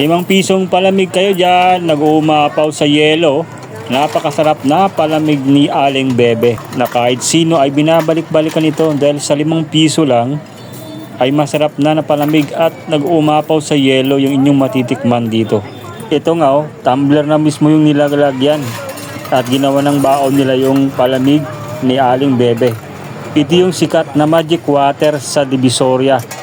Limang pisong palamig kayo dyan, nag-uumapaw sa yelo. Napakasarap na palamig ni Aling Bebe na kahit sino ay binabalik-balikan ito dahil sa limang piso lang ay masarap na na palamig at nag-uumapaw sa yelo yung inyong matitikman dito. Ito nga oh, tumbler na mismo yung nilalagyan at ginawa ng baon nila yung palamig ni Aling Bebe. Ito yung sikat na magic water sa Divisoria.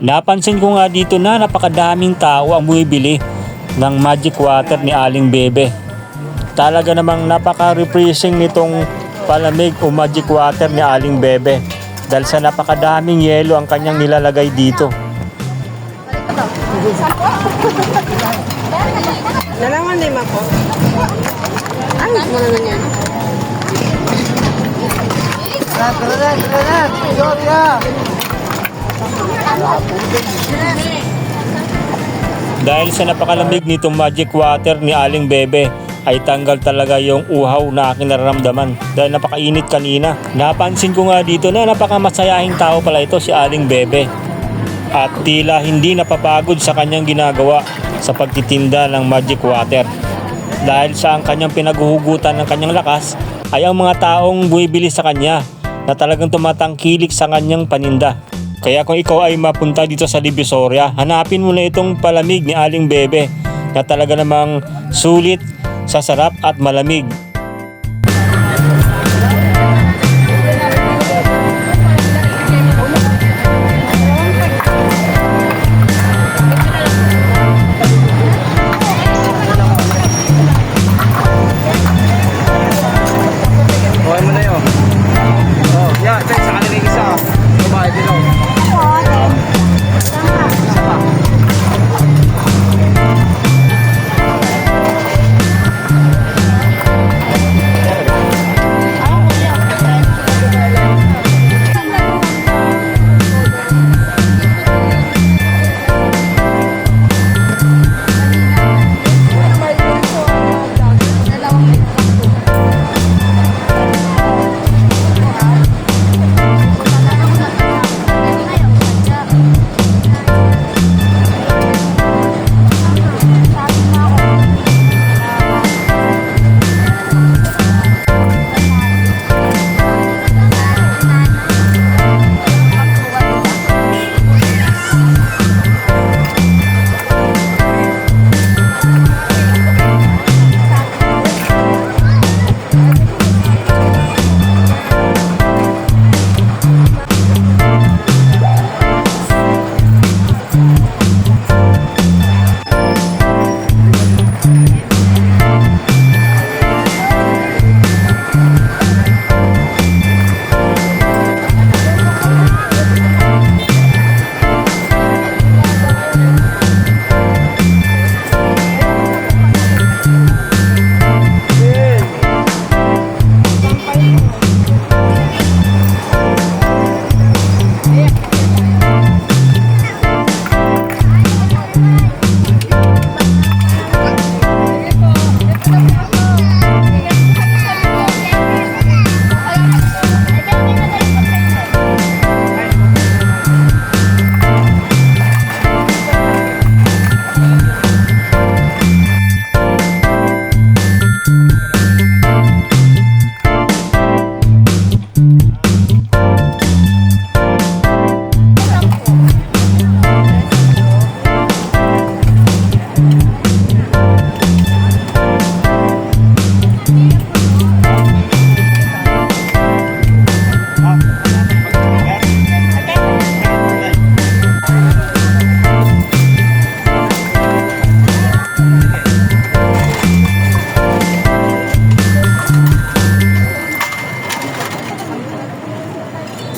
Napansin ko nga dito na napakadaming tao ang bumibili ng magic water ni Aling Bebe. Talaga namang napaka-refreshing nitong palamig o magic water ni Aling Bebe dahil sa napakadaming yelo ang kanyang nilalagay dito. Nalaman lima po. Ano mo naman yan? Dahil sa napakalamig nitong magic water ni Aling Bebe ay tanggal talaga yung uhaw na aking nararamdaman dahil napakainit kanina. Napansin ko nga dito na napakamasayahing tao pala ito si Aling Bebe. At tila hindi napapagod sa kanyang ginagawa sa pagtitinda ng magic water. Dahil sa ang kanyang pinaguhugutan ng kanyang lakas ay ang mga taong bumibili sa kanya na talagang tumatangkilik sa kanyang paninda. Kaya kung ikaw ay mapunta dito sa Divisoria, hanapin mo na itong palamig ni Aling Bebe na talaga namang sulit, sasarap at malamig.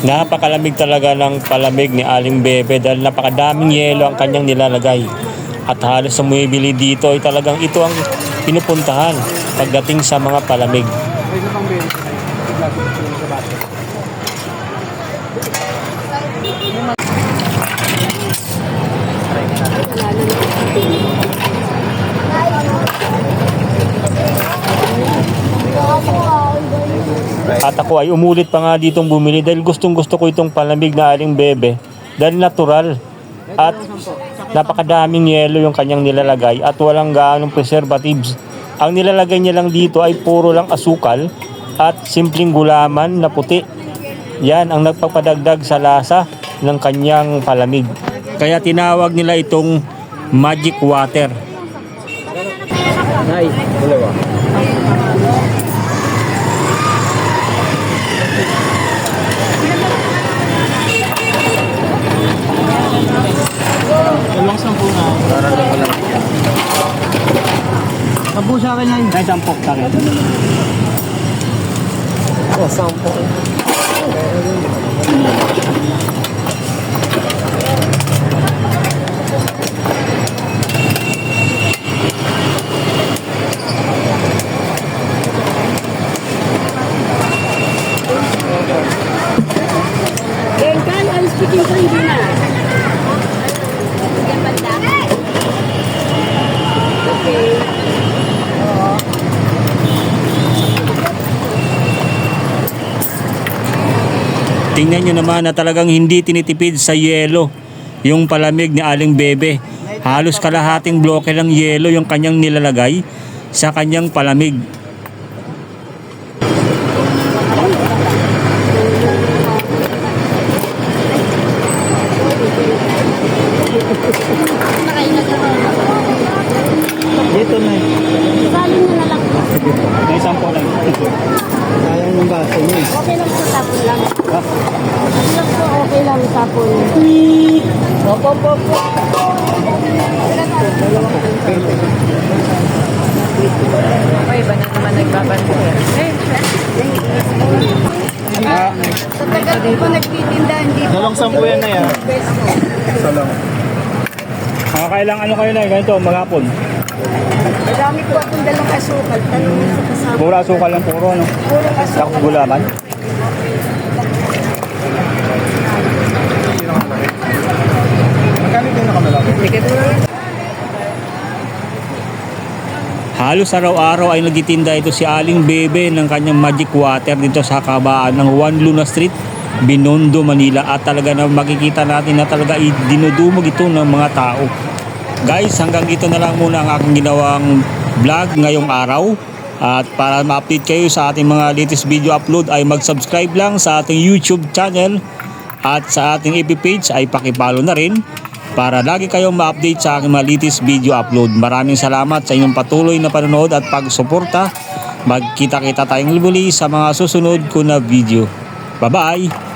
Napakalamig talaga ng palamig ni Aling Bebe dahil napakadaming yelo ang kanyang nilalagay. At halos sa bumibili dito ay talagang ito ang pinupuntahan pagdating sa mga palamig. May isa pang bin. Glass sa baso. At ako ay umulit pa nga ditong bumili dahil gustong gusto ko itong palamig na aling bebe. Dahil natural. At napakadaming yelo yung kanyang nilalagay at walang gaanong preservatives. Ang nilalagay niya lang dito ay puro lang asukal at simpleng gulaman na puti. Yan ang nagpapadagdag sa lasa ng kanyang palamig. Kaya tinawag nila itong magic water. Nay, dalawa. Akin lang. Ay, sampok sa akin. Oh, sampo. Kenkan, I'm speaking to Indina. Tingnan nyo naman na talagang hindi tinitipid sa yelo yung palamig ni Aling Bebe. Halos kalahating bloke ng yelo yung kanyang nilalagay sa kanyang palamig. Dito na. May sampo lang. Sayang yung baso niya. eh. Okay lang po tapon lang. Okay lang po, okay lang tapon. Opo, opo, opo. Ay, iba na naman nagbabantay. Eh, Sa tagal ko po nagtitinda, hindi po Dalawang sampu yan na yan. Isa lang. Ano kayo na ganito maghapon. Madami po akong dalang asukal. Tanong mo sa kasama. Pura asukal lang puro no. Purong asukal. gulaman. Din nakamalaki? Halos araw-araw ay nagtitinda ito si Aling Bebe ng kanyang magic water dito sa kabaan ng Juan Luna Street, Binondo, Manila. At talaga na makikita natin na talaga dinudumog ito ng mga tao. Guys, hanggang dito na lang muna ang aking ginawang vlog ngayong araw. At para ma-update kayo sa ating mga latest video upload ay mag-subscribe lang sa ating YouTube channel at sa ating FB page ay pakipalo na rin para lagi kayong ma-update sa aking mga latest video upload. Maraming salamat sa inyong patuloy na panonood at pagsuporta. Magkita-kita tayong muli sa mga susunod ko na video. Bye-bye!